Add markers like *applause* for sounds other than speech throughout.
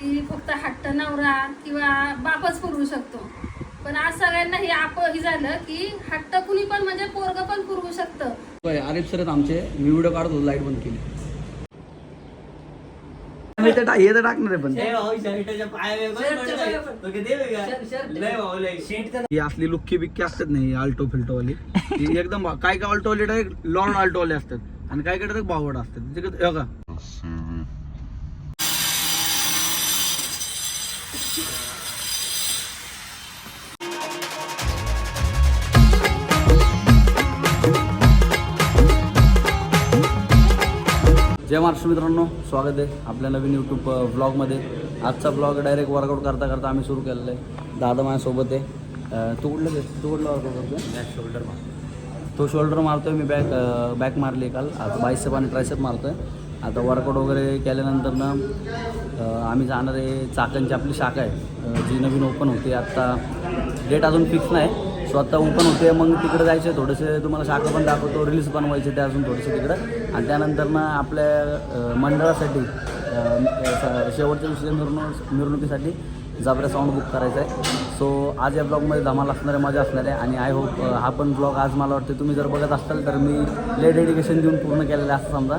की फक्त हट्ट नवरा किंवा बापच पुरवू शकतो. पण आज सगळ्यांना हे आप हे झालं की हट्ट कुणी पण म्हणजे पोरग पण पुरवू शकतं. आरिफ सर आमचे. मी व्हिडिओ काढत होतो लाइट बंद केली. मी तर टा- हे तर टाकणार आहे पण. ही असली लुक्की बिक्की असतात नाही आल्टो फिल्टोवाली ही एकदम काय काय अल्टोवाले डायरेक्ट लॉर्ड अल्टोवाले असतात. आणि काय काय डायरेक्ट बावड असतात. ते कसं- हे बघा. जय महाराष्ट्र मित्रांनो स्वागत आहे आपल्या नवीन यूट्यूब ब्लॉगमध्ये आजचा ब्लॉग डायरेक्ट वर्कआउट करता करता आम्ही सुरू केलेला आहे. दादा माझ्यासोबत आहे. तू कुठलं तू? कुठलं वर्कआउट करतोय? शोल्डर तो शोल्डर मारतोय मी बॅक बॅक मारली काल. आता बाईसेप आणि ट्रायसेप मारतोय. आता वर्कआउट वगैरे केल्यानंतर ना आम्ही जाणार आहे चाकणची आपली शाखा आहे. जी नवीन ओपन होते. आत्ता डेट अजून फिक्स नाही. स्वतः ओपन होते मग तिकडे जायचं थोडेसे. तुम्हाला शाखा पण दाखवतो रील्स बनवायचे ते अजून थोडेसे तिकडं. आणि त्यानंतर ना आपल्या मंडळासाठी शेवटच्या दुसऱ्या मिरवणूक मिरवणुकीसाठी जाबऱ्या साऊंड बुक करायचा आहे सो आज या ब्लॉगमध्ये धमाल असणार आहे मजा असणार आहे आणि आय होप हा पण ब्लॉग आज मला वाटते तुम्ही जर बघत असाल तर मी लय डेडिकेशन देऊन पूर्ण केलेलं असं समजा.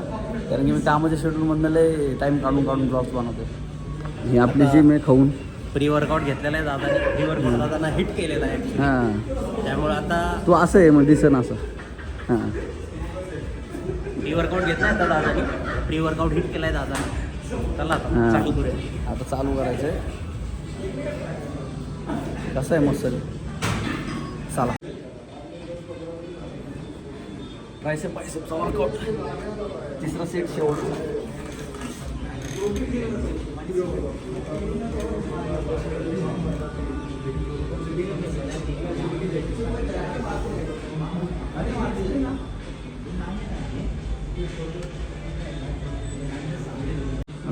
कारण की मी कामाच्या शेड्यूलमधनं लय टाईम काढून काढून ब्लॉग्स बनवतो ही आपली जिम आहे खाऊन. प्री वर्कआउट घेतलेला आहे दादाने. प्री वर्कआउट दादांना हिट केलेला आहे हां. त्यामुळे आता तू असं आहे मग दिसन असं. हां. प्री वर्कआउट घेतला आहे आता दादाने. प्री वर्कआउट हिट केला आहे दादाने. चला आता हां. चालू करूया. आता चालू करायचं आहे कसं आहे मसल चला. ट्रायसेप बायसेपचा वर्कआउट तिसरा सेट शेवटचा. आता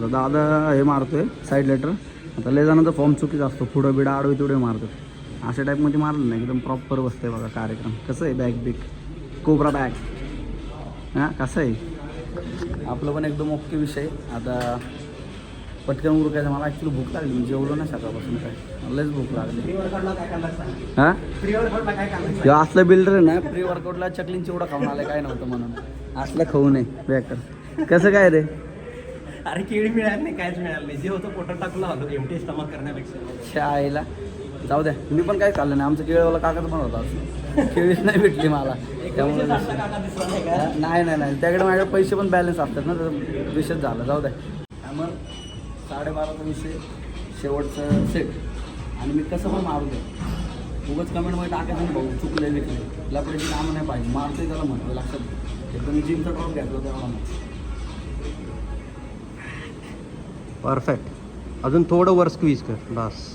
दादा हे मारतोय साईड लेटर आता लय तर फॉर्म चुकीचा असतो. पुढं बिडा आडवी तेवढे मारतात. अशा टाईपमध्ये मारलं नाही एकदम प्रॉपर बसतंय बघा कार्यक्रम. कसं आहे बॅग बिग कोबरा बॅग हां कसं आहे? आपलं पण एकदम ओके विषय. आता पटकन उरकायचं. मला ॲक्च्युली भूक लागली. मी जेवलो ना सकाळपासून काय. लयच भूक लागली. हां? असलं बिल्डर ना प्री वर्कआउटला चकलीन चिवडा खाऊन आलं काय नव्हतं म्हणून. असलं खाऊ नये बॅकर कसं काय रे? अरे केळी मिळाली नाही काहीच मिळालं नाही. जे होतं पोटात टाकलं होतं एमटी स्टमक करण्यापेक्षा. शाळेला. जाऊ द्या. मी पण काय खाल्लं नाही. आमचं केळीवाला काकाच पण होता असं. केळीच नाही भेटली मला. त्यामुळे नाही नाही नाही नाही. त्याकडे माझ्याकडे पैसे पण बॅलन्स असतात ना तर विषयच झाला. जाऊ द्या. मग साडेबाराचा विषय शेवटचं सेट आणि मी कसं पण मारू दे. उगाच कमेंटमध्ये टाकायचं नाही भाऊ चुकले लिखले लपड्याची कामं नाही पाहिजे. मारतोय त्याला म्हटलं लक्षात. एकदम मी जिमचा ड्रॉप घेतला नाही परफेक्ट अजून थोडं वर स्क्वीज कर. बस.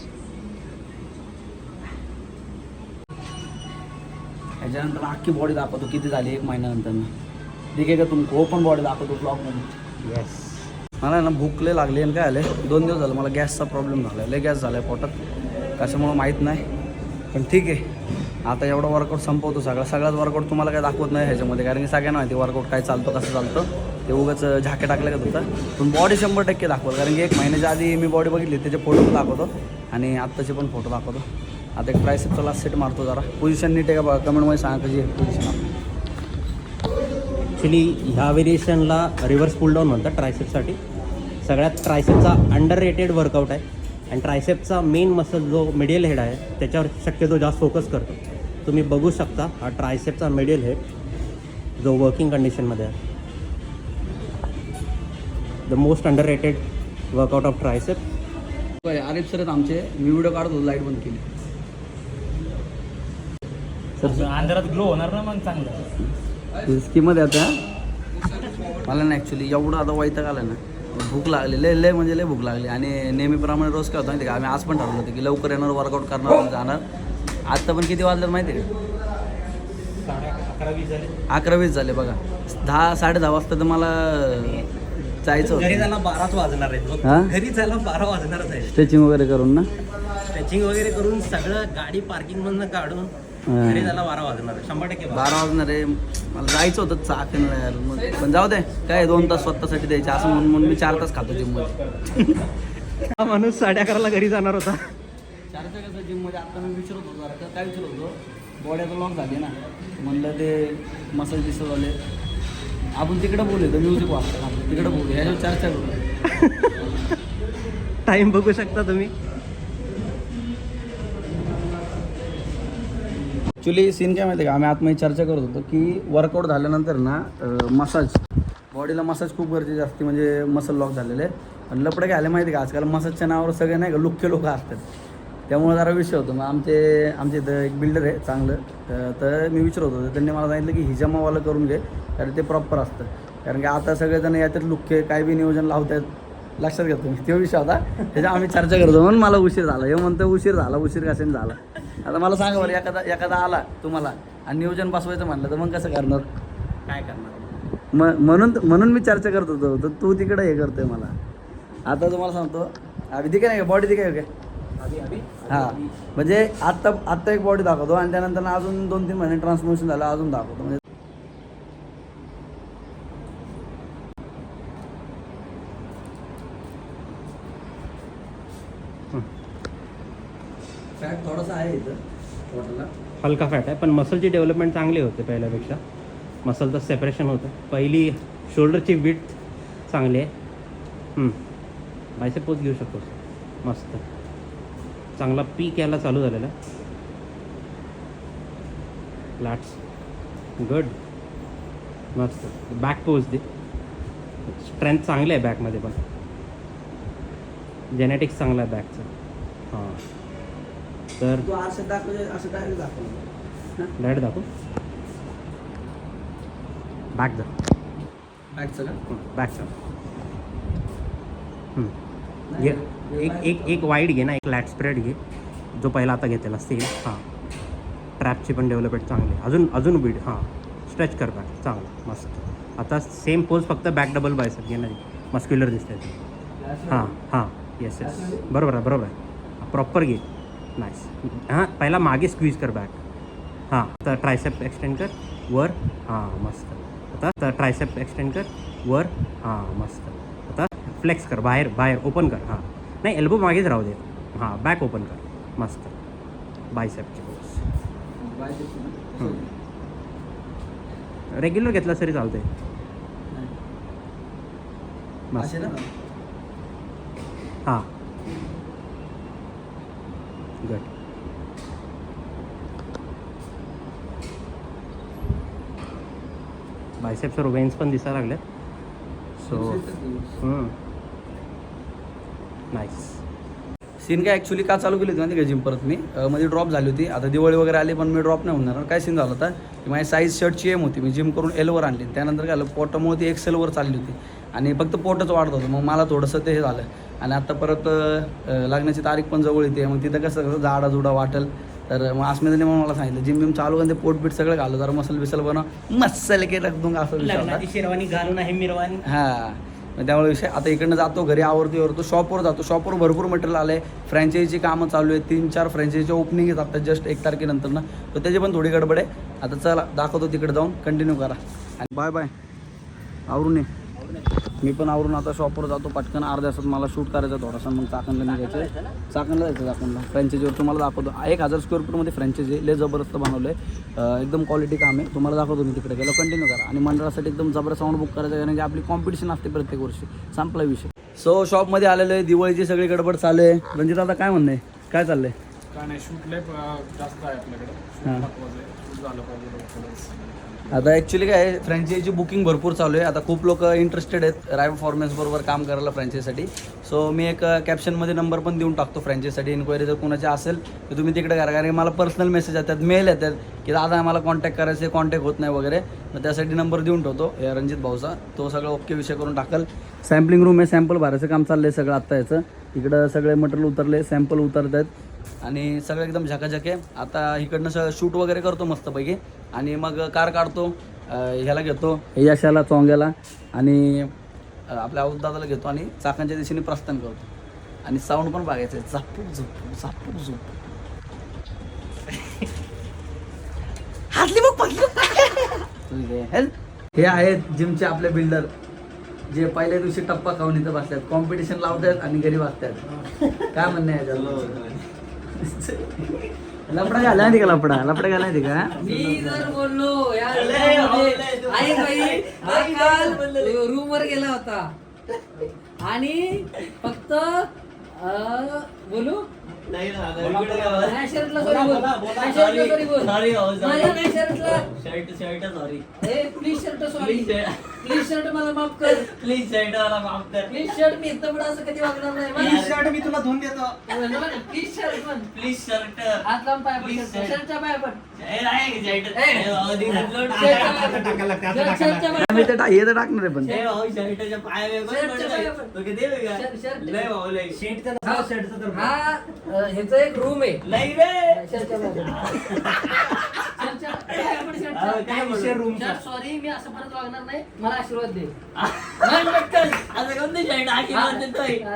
ह्याच्यानंतर अख्खी बॉडी दाखवतो. किती झाली? एक महिन्यानंतर ठीक आहे का तुमको? ओपन बॉडी दाखवतो ब्लॉगमध्ये येस मला ना भूक लय लागली आणि काय आलं? दोन दिवस झालं मला गॅसचा प्रॉब्लेम झाला. लय गॅस झाला आहे पोटात. कशामुळं माहीत नाही. पण ठीक आहे. आता एवढा वर्कआउट संपवतो सगळा. सगळाच वर्कआउट तुम्हाला काय दाखवत नाही ह्याच्यामध्ये. कारण की सगळ्यांना माहिती वर्कआउट काय चालतं कसं चालतं. ते उगाच झाके टाकलं का होतं पण बॉडी शंभर टक्के दाखवलं. कारण की एक महिन्याच्या आधी मी बॉडी बघितली त्याचे फोटो पण दाखवतो. आणि आत्ताचे पण फोटो दाखवतो. आता एक ट्रायसेपचा लास्ट सेट मारतो जरा. पोझिशन नीट आहे का कमेंटमध्ये सांगा कशी पोझिशन ॲक्च्युली ह्या व्हेरिएशनला रिव्हर्स पुल डाऊन म्हणतात ट्रायसेपसाठी सगळ्यात ट्रायसेपचा अंडर रेटेड वर्कआउट आहे. आणि ट्रायसेपचा मेन मसल जो मिडियल हेड आहे त्याच्यावर शक्यतो जास्त फोकस करतो. तुम्ही बघू शकता हा ट्रायसेपचा मिडियल हेड जो वर्किंग कंडिशनमध्ये आहे. The most underrated workout of tricep Arif sir आहेत आमचे. मी व्हिडिओ काढत लाइट बंद केली. अंधारात ग्लो होणार ना मग चांगलं. स्कीममध्ये आता. मला ना ॲक्च्युली एवढं आता वैताग आलं ना. भूक लागली लय लय म्हणजे लय भूक लागली. आणि नेहमीप्रमाणे रोज काय होतं माहिती आहे का? आम्ही आज पण ठरवलं होतं की लवकर येणार वर्कआउट करणार आणि जाणार. आत्ता पण किती वाजलं माहिती आहे का? अकरा वीस झाले. बघा. दहा साडे दहा वाजता तर मला जायचं घरी होतं जायला बाराच वाजणार हा? बघ. घरी जायला बारा वाजणारच आहे. स्ट्रेचिंग वगैरे करून ना? स्ट्रेचिंग वगैरे करून सगळं गाडी पार्किंग मधनं काढून हा. घरी जायला बारा वाजणार आहे. शंभर टक्के बारा. बारा वाजणार आहे. मला जायचं होतं चाकणला यार. मग पण जाऊ दे. काय दोन तास स्वतःसाठी द्यायचे. असं म्हणून म्हणून मी चार तास खातो जिममध्ये हा माणूस साडे अकराला घरी जाणार होता. चारच्या कसं जिममध्ये आता मी विचारत होतो जरा. का- काय विचारत होतो बॉडी आता लॉक झाली ना? म्हणलं ते मसाज दिसत झाले आपण तिकडे बोलू तर म्युझिक वाजतं आपण तिकडे बोलू ह्याच्यावर चर्चा करू टाइम *laughs* बघू शकता तुम्ही. ॲक्च्युली सीन काय माहिती आहे का? आम्ही आतमध्ये चर्चा करत होतो की वर्कआउट झाल्यानंतर ना मसाज बॉडीला मसाज खूप गरजेचे असते म्हणजे मसल लॉक झालेले. पण लपडे काय आले माहिती आहे का? आजकाल मसाजच्या नावावर सगळे नाही का लुख्खे लोक असतात. त्यामुळे जरा विषय होतो. मग आमचे आमचे इथं एक बिल्डर आहे चांगलं. तर- तर मी विचारत होतो. त्यांनी मला सांगितलं की हिजामावाला करून घे कारण ते प्रॉपर असतं. कारण की आता सगळेजण याच्यात लुख्खे काय बी नियोजन लावतात लक्षात घेतो मी. तो विषय होता. त्याच्या आम्ही चर्चा करतो. म्हणून मला उशीर झाला. हे म्हणतो उशीर झाला उशीर कशाने झाला? आता मला सांगा बरं एखादा एखादा आला तुम्हाला आणि नियोजन बसवायचं म्हणलं तर मग कसं करणार? काय करणार? म म्हणून म्हणून मी चर्चा करत होतो. तर तू तिकडे हे करतोय मला. आता तुम्हाला सांगतो. अभि दिके नाही का? बॉडी दिके काय हां. म्हणजे आत्ता आत्ता एक बॉडी दाखवतो आणि त्यानंतर अजून दोन तीन महिने ट्रान्सफॉर्मेशन झालं अजून दाखवतो. म्हणजे फॅट थोडासा आहे इथं पोटाला हलका फॅट आहे पण मसलची डेव्हलपमेंट चांगली होते पहिल्यापेक्षा. मसलचं सेपरेशन होतं. पहिली शोल्डरची विथ चांगली आहे. बायसे पोच घेऊ शकतो. मस्त. चांगला पीक यायला चालू झालेला. लॅट्स गुड मस्त. बॅक पोच दे. स्ट्रेंथ चांगली आहे बॅकमध्ये पण. जेनेटिक्स चांगला आहे बॅकचं हां. तर तू असं दाखवते असं डायरेक्ट दाखव डायरेक्ट दाखव. बॅक जा. बॅगचं का? बॅक जा. घे एक एक एक वाईड घे ना एक लॅट स्प्रेड घे. जो पहिला आता घेतलेला सेम हां. ट्रॅपची पण डेव्हलपमेंट चांगली आहे. अजून अजून बीड हां. स्ट्रेच कर बॅक चांगलं. मस्त. आता सेम पोज फक्त बॅक डबल बायसेप घे ना मस्क्युलर दिसतंय हां हां. येस येस बरोबर आहे बरोबर आहे. प्रॉपर घे. नाईस हां पहिला मागे स्क्वीज कर बॅक हां तर ट्रायसेप एक्सटेंड कर वर हां मस्त. आता तर ट्रायसेप एक्सटेंड कर वर हां मस्त. आता फ्लेक्स कर बाहेर बाहेर ओपन कर हां. नाही एल्बो मागेच राहू दे. हां बॅक ओपन कर मस्त. बायसेपची पोज रेग्युलर घेतला तरी चालतंय. मस्त. हां. गट बायसेप्सवर वेन्स पण दिसायला लागल्यात. सो नाईस सीन काय ॲक्च्युली का चालू केली होती माहिती का जिम परत मी? मध्ये ड्रॉप झाली होती. आता दिवाळी वगैरे आली पण मी ड्रॉप नाही होणार. काय सीन झाला होता? की माझी साईज शर्टची एम होती. मी जिम करून एलवर आणली. त्यानंतर काय आलं? पोटामुळे ती एक्सेलवर चालली होती. आणि फक्त पोटच वाढत होतं. मग मला थोडंसं ते हे झालं. आणि आता परत लागण्याची तारीख पण जवळ येते. मग तिथं कसं कसं जाडा जुडा वाटेल. तर मग अस्मिताने मग मला सांगितलं जिम बिम चालू करून ते पोट बीट सगळं घालू जरा मसल बिसल बनव. मसल केलं तुम असं विषय होता. शेरवानी घालून आहे मिरवानी. हां. मग त्यामुळे विषय आता इकडनं जातो घरी आवरतो आवरतो शॉपवर जातो. शॉपवर भरपूर मटेरियल आलं आहे फ्रँचायझीची कामं चालू आहेत. तीन चार फ्रँचायझीच्या ओपनिंग आहेत आता जस्ट एक तारखेनंतर ना. तर त्याची पण थोडी गडबड आहे. आता चला दाखवतो तिकडे जाऊन. कंटिन्यू करा. आणि बाय बाय आवरून ये. मी पण आवरून आता शॉपवर जातो पटकन अर्ध्या तासात मला शूट करायचं थोडासा मग चाकणला निघायचं चाकणला जायचं चाकणला. फ्रँचायजीवर तुम्हाला दाखवतो. एक हजार स्क्वेअर फूटमध्ये फ्रँचायजी लय जबरदस्त बनवलं आहे एकदम क्वालिटी काम आहे. तुम्हाला दाखवतो मी तिकडे गेलो. कंटिन्यू करा. आणि मंडळासाठी एकदम जबरदस्त साऊंड बुक करायचं कारण की आपली कॉम्पिटिशन असते प्रत्येक वर्षी. संपला विषय. सो शॉपमध्ये आलेलो आहे. दिवाळीची सगळी गडबड चालू आहे. रणजित आता काय म्हणणं आहे? काय चाललंय? काय नाही शूट लय जास्त आहे आपल्याकडे. आता ॲक्च्युली काय आहे फ्रँचायझी बुकिंग भरपूर चालू आहे. आता खूप लोक इंटरेस्टेड आहेत राय परफॉर्मन्स बरोबर काम करायला फ्रँचायझीसाठी सो मी एक कॅप्शनमध्ये नंबर पण देऊन टाकतो फ्रँचायझीसाठी इन्क्वायरी जर कोणाची असेल तर तुम्ही तिकडे करा. कारण की मला पर्सनल मेसेज येतात मेल येतात की दादा आम्हाला कॉन्टॅक्ट करायचे कॉन्टॅक्ट होत नाही वगैरे. मग त्यासाठी नंबर देऊन ठेवतो या रणजित भाऊचा. तो सगळं ओके विषय करून टाकल. सॅम्पलिंग रूम आहे सॅम्पल भरायचं काम चाललं आहे सगळं आत्ता याचं. इकडं सगळे मटेरियल उतरले सॅम्पल उतरत आहेत आणि सगळं एकदम झकाझक. आहे आता इकडनं स शूट वगैरे करतो मस्तपैकी. आणि मग कार काढतो ह्याला घेतो यशाला चोंग्याला आणि आपल्या दादाला घेतो आणि चाकांच्या दिशेने प्रस्थान करतो. आणि साऊंड पण बघायचं आहे झापूक झुपूक झापूक झुपूक हातली मग हे आहेत जिमचे आपले बिल्डर जे पहिल्या दिवशी टप्पा खाऊन इथं बसतात कॉम्पिटिशन लावतात आणि घरी बसतात काय म्हणणं आहे लपडा घाला नाही का लपडा लपडा घाला नाही का मी जर बोललो या आई बाई हा काल रूम वर गेला होता आणि फक्त अं, बोलू नाही शर्टला सॉरी बोल नाही शर्टला सॉरी बोल माझ्या नाही शर्टला shirt shirt sorry A please shirt sorry Please, please shirt मला माफ कर. प्लीज शर्ट मला माफ कर. प्लीज शर्ट मी इथं पुढं असं कधी वागणार नाही. Please शर्ट मी तुला धुवून देतो. प्लीज शर्ट पण प्लीज शर्ट हात लांब पाय shirt. शर्टच्या पाय शर्ट हे तर टाकणार आहे पण. शर्टाच्या पाय पण. हा हा, अं, ह्याचं एक रूम आहे. लय रे. *laughs* काय विषय सॉरी मी असं परत वागणार नाही. मला आशीर्वाद दे. *laughs* हा,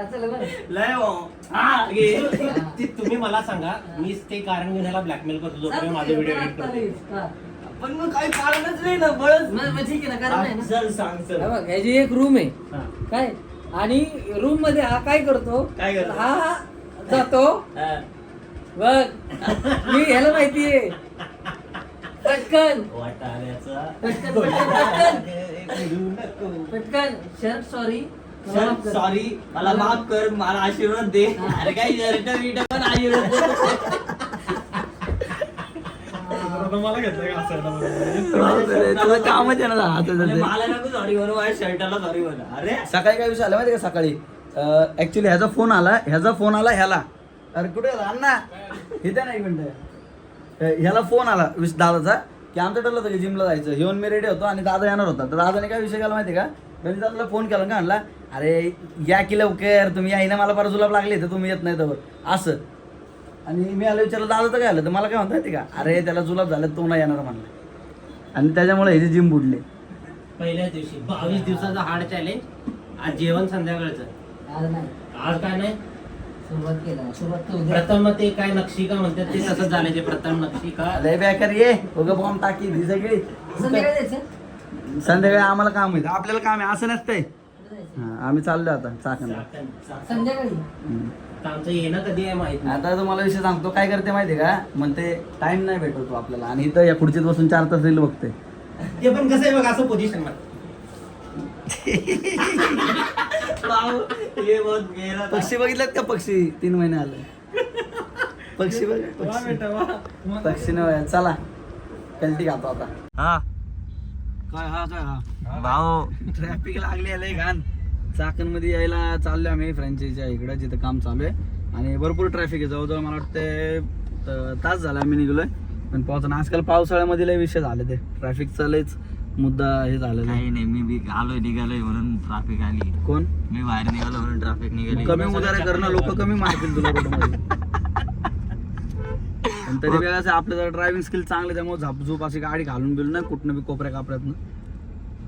चला हा. घे. ती तुम्ही मला सांगा मी ते कारण घेऊन ह्याला ब्लॅकमेल करतो जोपर्यंत माझे व्हिडिओ एडिट करतो. हा. पण मग काही कारणच नाही ना बळच. मग ठीक आहे ना कारण नाही ना. चल सांग हा सर बघ ह्याची एक रूम आहे काय? आणि रूममध्ये हा काय करतो? काय करतो? हा जातो. बघ मी ह्याला माहितीये पटकन. पटकन शर्ट सॉरी सर सॉरी मला माफ कर मला आशीर्वाद दे. अरे काही शर्ट बिट पण आशीर्वाद. मला कामच ते. मला नको सॉरी म्हणू माझ्या शर्टाला सॉरी म्हणा अरे. सकाळी काय विषय आला माहिती का सकाळी? ऍक्च्युली ह्याचा फोन आला ह्याचा फोन आला ह्याला. अरे कुठे अण्णा. इथे नाही मिनिट. ह्याला फोन आला विश दादाचा की आमचं ठरलं होतं की जिमला जायचं. येऊन मी रेडी होतो आणि दादा येणार होता. तर दादाने काय विषय केला माहिती का? त्यांनी दादाला फोन केला का आणला अरे या की लवकर तुम्ही यायना मला परत जुलाब लागले तर तुम्ही येत नाही तर. असं. आणि मी आलो विचारलं दादा तर काय आलं तर मला काय म्हणता माहिती का? अरे त्याला जुलाब झालं तो नाही येणार म्हणला. आणि त्याच्यामुळे ह्याची जिम बुडली. पहिल्या दिवशी बावीस दिवसाचा हार्ड चॅलेंज आज जेवण संध्याकाळचं. आज नाही. आज काय नाही? सुरुवात केला. सुरुवात तर उद्या प्रथम ते काय नक्षिका म्हणतात ते तसंच झालं ते प्रथम नक्षिका. लय बेकार ये उगं बॉम्ब टाकी ही सगळी. संध्याकाळी जायचं? संध्याकाळी आम्हाला काम आहे. आपल्याला काम आहे. असं नसतंय. हा, आम्ही चाललो आता चाकणला. संध्याकाळी? हम्म. येणं कधी आहे माहीत नाही. आता तुम्हाला विषय सांगतो. काय करते माहिती का? म्हणते टाइम नाही भेटतो आपल्याला. आणि इथं या खुर्चीत बसून चार तास रील बघते. ते पण कसं आहे बघ असं पोझिशन *laughs* पक्षी बघितलेत का पक्षी? तीन महिने आले. पक्षी बघ पक्षी. पक्षी नाही चला. कल्टी खातो आता. हा. काय हा काय हा. भाऊ. ट्रॅफिक लागली आहे घाण. चाकणमध्ये यायला चाललोय आम्ही फ्रँचायझीच्या इकडे जिथं काम चालू आहे. आणि भरपूर ट्रॅफिक आहे. जवळजवळ मला वाटतं तास झाला आम्ही निघलोय. पण पावसानं आजकाल पावसाळ्यामध्ये लय विषय झाले ते. ट्रॅफिकचा लयच मुद्दा हे झालेला आहे. काही नाही मी बी आलोय निघालोय म्हणून ट्राफिक आली. कोण? मी बाहेर निघालो म्हणून ट्राफिक निघाली. कमी उदारे करणं *laughs* लोक कमी मारतील तुला रोडमध्ये पण तरी बी कसं आपलं जर ड्रायव्हिंग स्किल चांगले त्यामुळे झापझूप अशी गाडी घालून बिलून नाही कुठनं बी कोपऱ्या कापऱ्यातनं.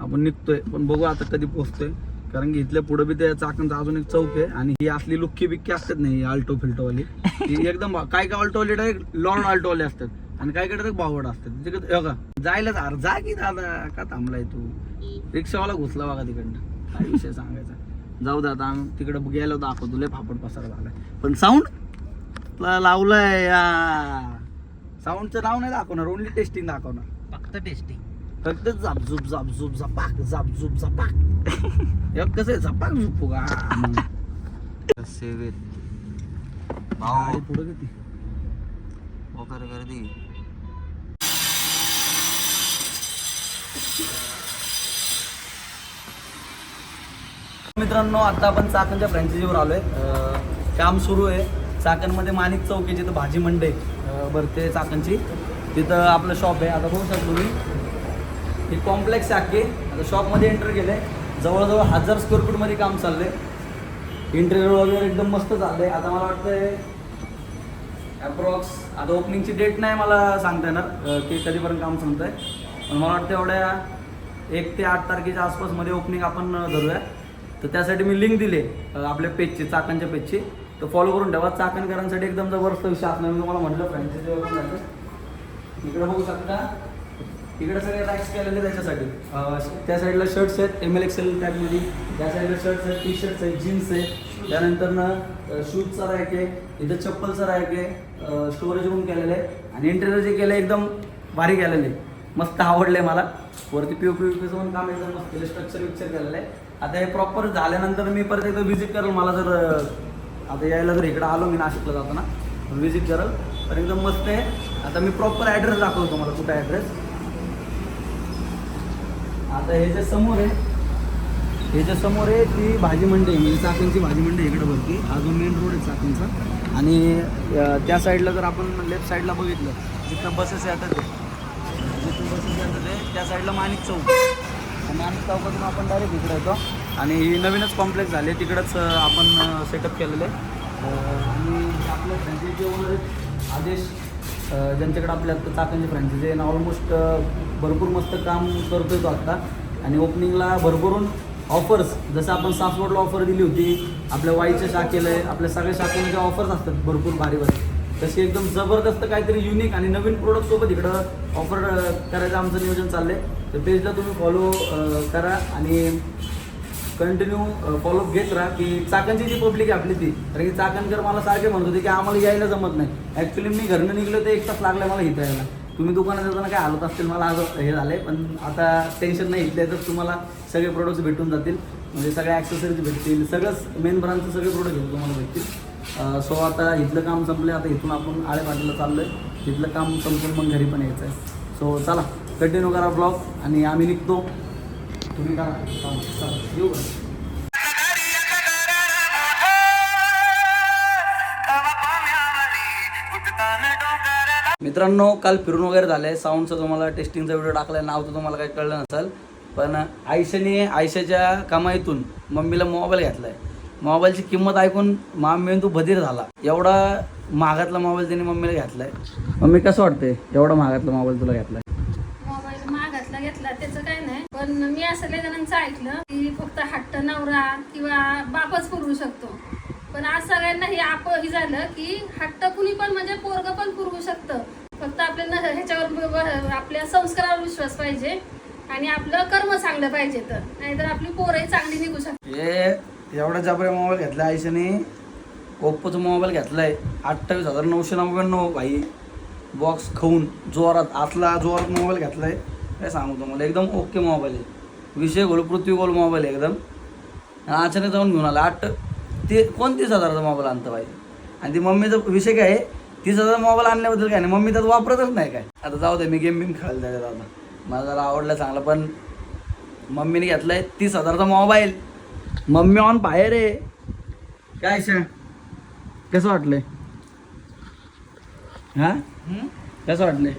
आपण निघतोय पण बघू आता कधी पोहोचतोय कारण की इथल्या पुढे बी त्या चाकणचा अजून एक चौक आहे आणि ही असली लुक्की बिक्की असतात नाही आल्टो फिल्टोवाली ही *laughs* एकदम काय काय ऑल्टोवाली डायरेक्ट लॉर्ड ऑल्टोवाले असतात. आणि काय डायरेक्ट बावड असतात तिकडे का जायलाच अरे जा की दादा का थांबलाय तू? रिक्षावाला घुसला बघा तिकडनं. काय विषय सांगायचा? जाऊ दे आता आम्ही तिकडे गेलो दाखवतो लय फापड पसारा झालाय पण साऊंड लावलंय या. साऊंडचं नाव नाही दाखवणार ओनली टेस्टिंग दाखवणार. फक्त टेस्टिंग फक्त झापझूप झापझूप झपाक झापझूप झपाक. हे कसं झपाक झुपू का सेवेत पुढं किती? वगैरे गर्दी. मित्रांनो आता आपण चाकणच्या फ्रँचायझीवर आलोय. काम सुरू आहे. चाकणमध्ये माणिक चौक आहे जिथं भाजी मंडई भरते चाकणची. तिथं आपलं शॉप आहे. आता बघू शकतो तुम्ही. ही कॉम्प्लेक्स आहे आता शॉपमध्ये एंटर केलंय. जवळजवळ हजार स्क्वेअर फूटमध्ये काम चाललंय. इंटेरियर वगैरे एकदम मस्त चाललंय. आता मला वाटतंय अप्रॉक्स आता ओपनिंगची डेट नाही मला सांगता येणार. ते की कधीपर्यंत काम संपत आहे पण मला वाटतं एवढ्या एक ते आठ तारखेच्या आसपासमध्ये ओपनिंग आपण धरूया. तर त्यासाठी मी लिंक दिले आपल्या पेजची चाकणच्या पेजची तर फॉलो करून ठेवा. चाकणकरांसाठी एकदम जबरदस्त विषय असणार मी तुम्हाला म्हटलं फ्रँचायझी वगैरे इकडे बघू शकता. इकडे सगळे रॅक्स केलेले त्याच्यासाठी. त्या साईडला शर्ट्स आहेत. एम एल एक्सेल टॅगमध्ये त्या साईडला शर्ट्स आहेत टी शर्ट्स आहेत जीन्स आहे त्यानंतर ना शूजचा रॅक आहे. इथं चप्पलचा रॅक आहे. स्टोरेज रूम केलेलं आहे. आणि इंटेरियर जे केलं एकदम भारी केलेलं आहे. मस्त आवडलं आहे मला. वरती पी ओ पी पीचं पण काम एकदम मस्त केलं स्ट्रक्चर विक्चर केलेलं आहे. आता हे प्रॉपर झाल्यानंतर मी परत एकदा व्हिजिट करेल. मला जर आता यायला जर इकडं आलो मी नाशिकला जाताना व्हिजिट करेल. तर एकदम मस्त आहे. आता मी प्रॉपर ॲड्रेस दाखवतो मला कुठं ॲड्रेस आता हे जे समोर आहे हे जे समोर आहे ती भाजी मंडी म्हणजे चाकणची भाजी मंडी इकडे भरती. अजून मेन रोड आहे चाकणचा. आणि त्या साईडला जर आपण लेफ्ट साईडला बघितलं जिथं बसेस येतात ते जिथून बसेस येतात ते त्या साईडला माणिक चौक. माणिक चौकातून आपण डायरेक्ट इकडे येतो. आणि ही नवीनच कॉम्प्लेक्स झाले. तिकडंच आपण सेटअप केलेलं आहे. आणि आपल्या फ्रँचायझी ओनर आदेश ज्यांच्याकडे आपल्या आता चाकणची फ्रँचायझी आहे. ऑलमोस्ट भरपूर मस्त काम करतोय तो आत्ता आणि ओपनिंगला भरभरून ऑफर्स जसं आपण सासवडला ऑफर दिली होती आपल्या वाईच्या शाखेला आहे आपल्या सगळ्या शाखेला ज्या ऑफर्स असतात भरपूर भारी भारी तशी एकदम जबरदस्त काहीतरी युनिक आणि नवीन प्रोडक्ट सोबत इकडं ऑफर करायचं आमचं नियोजन चाललंय. तर पेजला तुम्ही फॉलो करा आणि कंटिन्यू फॉलोअप घेत राहा की चाकणची जी पब्लिक आहे आपली ती. कारण की चाकणकर मला सारखे म्हणत होते की आम्हाला यायला जमत नाही. ॲक्च्युली मी घरनं निघलो तर एक तास लागला मला इथं यायला. तुम्ही दुकानात जाताना काय हलत असतील मला आज हे झालंय पण आता टेन्शन नाही इथले तर तुम्हाला सगळे प्रोडक्ट्स भेटून जातील. म्हणजे सगळ्या ॲक्सेसरीज भेटतील. सगळंच मेन ब्रांडचं सगळे प्रोडक्ट तुम्हाला भेटतील. सो आता इथलं काम संपलं आता इथून आपण आळे पाटीला चाललोय. तिथलं काम संपून मग घरी पण यायचं आहे सो चला कंटिन्यू करा ब्लॉग आणि आम्ही निघतो. तुम्ही करा. चला येऊ मित्रांनो काल फिरून वगैरे झालं आहे साऊंडचं तुम्हाला टेस्टिंगचा व्हिडिओ टाकलाय नाव तर तुम्हाला काही कळलं नसेल. पण आयशाने आयशाच्या कमाईतून मम्मीला मोबाईल घेतला आहे मोबाईलची किंमत ऐकून मामी तू बधीर झाला. एवढा महागातला मोबाईल त्यांनी मम्मीला घेतलाय. मम्मी कसं वाटतंय? एवढा महागातला मोबाईल तुला घेतलाय? मोबाईल घेतला त्याचं काय नाही. पण मी असं लय जणांचं ऐकलं की फक्त हट्ट नवरा किंवा बापच पुरवू शकतो. पण आज सगळ्यांना हे आप हे झालं की हट्ट कुणी पण म्हणजे पोरग पण पुरवू शकतं. फक्त आपल्याला ह्याच्यावर आपल्या संस्कारावर विश्वास पाहिजे आणि आपलं कर्म चांगलं पाहिजे तर. नाहीतर आपली पोरही चांगली निघू शकतात हे एवढा जबऱ्या मोबाईल घेतला आयशाने ओप्पोचा मोबाईल घेतलाय. अठ्ठावीस हजार नऊशे नव्याण्णव भाई. बॉक्स खाऊन जोरात आतला जोरात मोबाईल घेतला आहे काय सांगू तुम्हाला? एकदम ओके मोबाईल आहे. विषय गोल पृथ्वी गोल मोबाईल आहे एकदम. अचानक जाऊन घेऊन आला. आठ ते कोणतीस हजाराचा मोबाईल आणतं भाई? आणि ती मम्मीचा विषय काय आहे? तीस हजार मोबाईल आणल्याबद्दल काय नाही. मम्मी त्यात वापरतच नाही काय. आता जाऊ दे मी गेम बिम खेळायला त्याच्यात आता. मला जरा आवडलं चांगलं पण मम्मीने घेतलाय तीस हजारचा मोबाईल मम्मी ऑन बाहेर आहे. काय शे कसं वाटलंय? हा? कसं वाटलंय?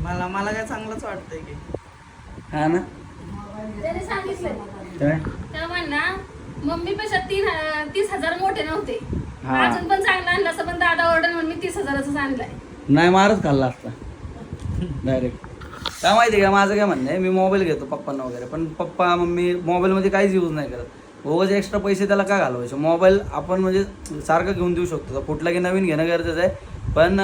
मला मला काय चांगलंच वाटतंय की. हा ना? त्याने सांगितलं काय? मम्मी पेक्षा तीन ह- तीस हजार मोठे नव्हते. हा. अजून पण चांगला आणला असं पण दादा ऑर्डर म्हणून मी तीस हजाराचाच आणलाय. नाही मारच खाल्ला असता. डायरेक्ट काय माहिती का माझं काय म्हणणं आहे मी मोबाईल घेतो पप्पांना वगैरे पण पप्पा मम्मी मोबाईलमध्ये काहीच यूज नाही करत. उगाच एक्स्ट्रा पैसे त्याला का घालवायचे? मोबाईल आपण म्हणजे सारखं घेऊन देऊ शकतो. कुठला की नवीन घेणं गरजेचं आहे. पण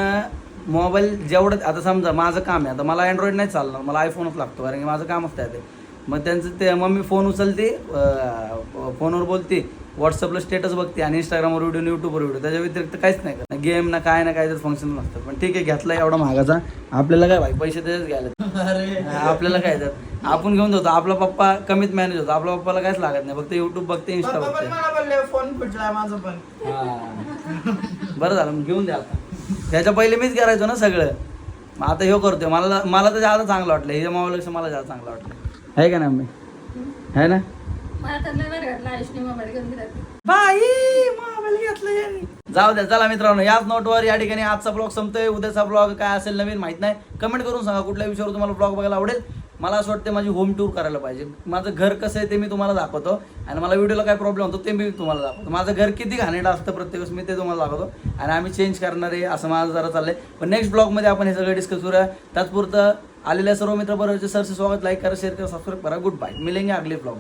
मोबाईल जेवढं आता समजा माझं काम आहे. आता मला अँड्रॉइड नाही चालणार. मला आयफोनच लागतो कारण की माझं कामच त्या ते मग त्यांचं ते मम्मी फोन उचलते फोनवर बोलते व्हॉट्सअपला स्टेटस बघते आणि इंस्टाग्रामवर व्हिडिओ युट्यूबवर व्हिडिओ त्याच्या व्यतिरिक्त काहीच नाही करत. गेम ना काय ना काय तर फंक्शन नसतं. पण ठीक आहे घेतला एवढा महागाचा आपल्याला काय भाई? पैसे त्याच्याच घ्यायला. आपल्याला काय तर आपण घेऊन जातो. आपला पप्पा कमीत मॅनेज होतो. आपल्या पप्पाला काहीच लागत नाही. फक्त युट्यूब बघते इंस्टा पप्पा पण बघते मला बोलले फोन फुटलाय माझं पण. हा. बरं झालं मग घेऊन द्या आता. त्याच्या पहिले मीच करायचो ना सगळं. मग आता ह्यो करतोय. मला मला तर जास्त चांगलं वाटलं. हे मोबाईलपेक्षा मला जास्त चांगलं वाटलं. आहे का नाही मी आहे ना? मला तर लय बरं वाटलं आयुषने मोबाईल घेऊन दिला ते. बाई मोबाईल घेतला यांनी. जाऊ द्या चला मित्रांनो याच नोटवर या ठिकाणी आजचा ब्लॉग संपतोय. उद्याचा ब्लॉग काय असेल नवीन माहीत नाही. कमेंट करून सांगा कुठल्या विषयावर तुम्हाला ब्लॉग बघायला आवडेल. मला असं वाटतं माझी होम टूर करायला पाहिजे. माझं घर कसं आहे ते मी तुम्हाला दाखवतो. आणि मला व्हिडिओला काय प्रॉब्लेम होतो ते मी तुम्हाला दाखवतो. माझं घर किती घाणेरडं असतं प्रत्येक वेळेस मी ते तुम्हाला दाखवतो. आणि आम्ही चेंज करणार आहे असं माझं जरा चाललं आहे पण नेक्स्ट ब्लॉगमध्ये आपण हे सगळं डिस्कस करूया. तात्पुरतं आलेल्या सर्व मित्र बरोबरचे सरचे स्वागत. लाईक करा शेअर करा सबस्क्राईब करा. गुड बाय मिलेंगे अगले ब्लॉग